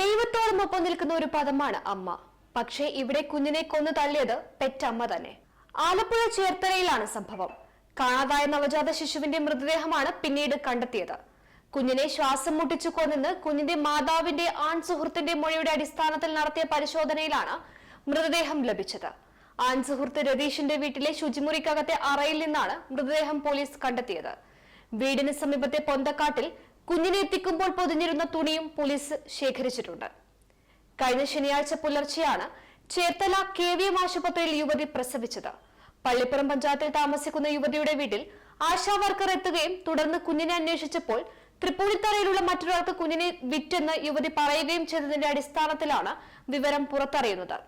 ദൈവത്തോളം ഒപ്പം നിൽക്കുന്ന ഒരു പദമാണ് അമ്മ. പക്ഷേ ഇവിടെ കുഞ്ഞിനെ കൊന്നു തള്ളിയത് പെറ്റമ്മ തന്നെ. ആലപ്പുഴ ചേർത്തലയിലാണ് സംഭവം. കാണാതായ നവജാത ശിശുവിന്റെ മൃതദേഹമാണ് പിന്നീട് കണ്ടെത്തിയത്. കുഞ്ഞിനെ ശ്വാസം മുട്ടിച്ചു കൊന്നെന്ന് കുഞ്ഞിന്റെ മാതാവിന്റെ ആൺ സുഹൃത്തിന്റെ മൊഴിയുടെ അടിസ്ഥാനത്തിൽ നടത്തിയ പരിശോധനയിലാണ് മൃതദേഹം ലഭിച്ചത്. ആൺ സുഹൃത്ത് രതീഷിന്റെ വീട്ടിലെ ശുചിമുറിക്കകത്തെ അറയിൽ നിന്നാണ് മൃതദേഹം പോലീസ് കണ്ടെത്തിയത്. വീടിന് സമീപത്തെ പൊന്തക്കാട്ടിൽ കുഞ്ഞിനെ എത്തിക്കുമ്പോൾ പൊതിഞ്ഞിരുന്ന തുണിയും പോലീസ് ശേഖരിച്ചിട്ടുണ്ട്. കഴിഞ്ഞ ശനിയാഴ്ച പുലർച്ചെയാണ് ചേർത്തല കെ വി എം ആശുപത്രിയിൽ യുവതി പ്രസവിച്ചത്. പള്ളിപ്പുറം പഞ്ചായത്തിൽ താമസിക്കുന്ന യുവതിയുടെ വീട്ടിൽ ആശാ വർക്കർ എത്തുകയും തുടർന്ന് കുഞ്ഞിനെ അന്വേഷിച്ചപ്പോൾ തൃപ്പൂണിത്തറയിലുള്ള മറ്റൊരാൾക്ക് കുഞ്ഞിനെ വിറ്റെന്ന് യുവതി പറയുകയും ചെയ്തതിന്റെ അടിസ്ഥാനത്തിലാണ് വിവരം പുറത്തറിയുന്നത്.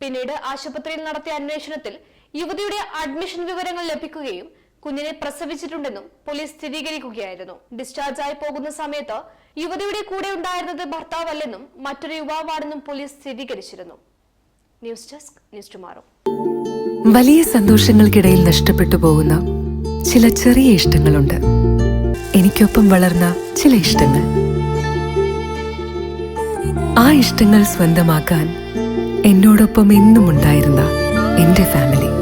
പിന്നീട് ആശുപത്രിയിൽ നടത്തിയ അന്വേഷണത്തിൽ യുവതിയുടെ അഡ്മിഷൻ വിവരങ്ങൾ ലഭിക്കുകയും കുഞ്ഞിനെ പ്രസവിച്ചിട്ടുണ്ടെന്നും പോലീസ് സ്ഥിരീകരിക്കുകയായിരുന്നു. ഡിസ്ചാർജ് ആയി പോകുന്ന സമയത്ത് യുവതിയുടെ കൂടെ ഉണ്ടായിരുന്നത് ഭർത്താവല്ലെന്നും മറ്റൊരു യുവാവാണെന്നും പോലീസ് സ്ഥിരീകരിച്ചിരുന്നു. ന്യൂസ് ഡെസ്ക് ന്യൂസ് ടുമാറോ വലിയ സന്തോഷങ്ങൾക്കിടയിൽ നഷ്ടപ്പെട്ടു പോകുന്ന ചില ചെറിയ ഇഷ്ടങ്ങളുണ്ട്. എനിക്കൊപ്പം വളർന്ന ചില ഇഷ്ടങ്ങൾ. ആ ഇഷ്ടങ്ങൾ സ്വന്തമാക്കാൻ എന്നോടൊപ്പം എന്നും ഉണ്ടായിരുന്ന എന്റെ ഫാമിലി